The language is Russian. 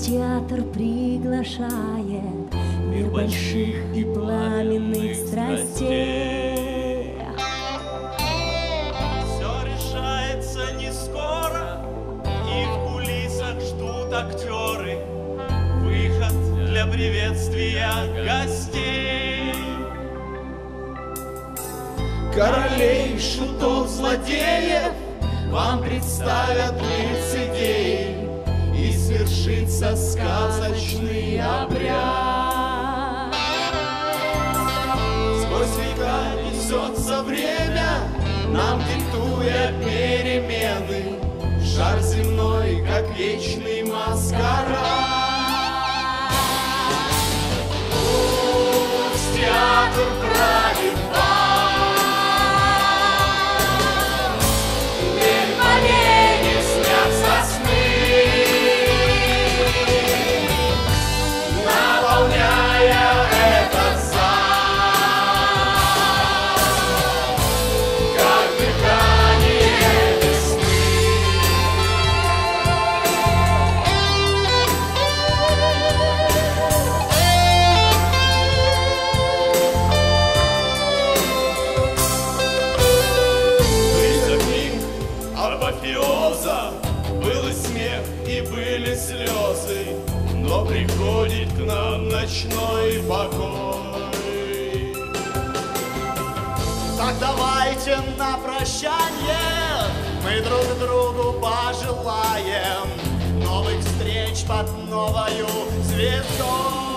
театр приглашает Мир больших и пламенных страстей Все решается не скоро, и в кулисах ждут актеры. Выход для приветствия гостей. Королей, шутов, злодеев Вам представят свершится сказочный обряд. Сквозь века несется время Нам диктуя перемены. Шар земной, как вечный маскарад. Пусть театр апофеоза Был и смех, и были слезы Но приходит к нам ночной покой. Так давайте на прощание Мы друг другу пожелаем Новых встреч под новою звездой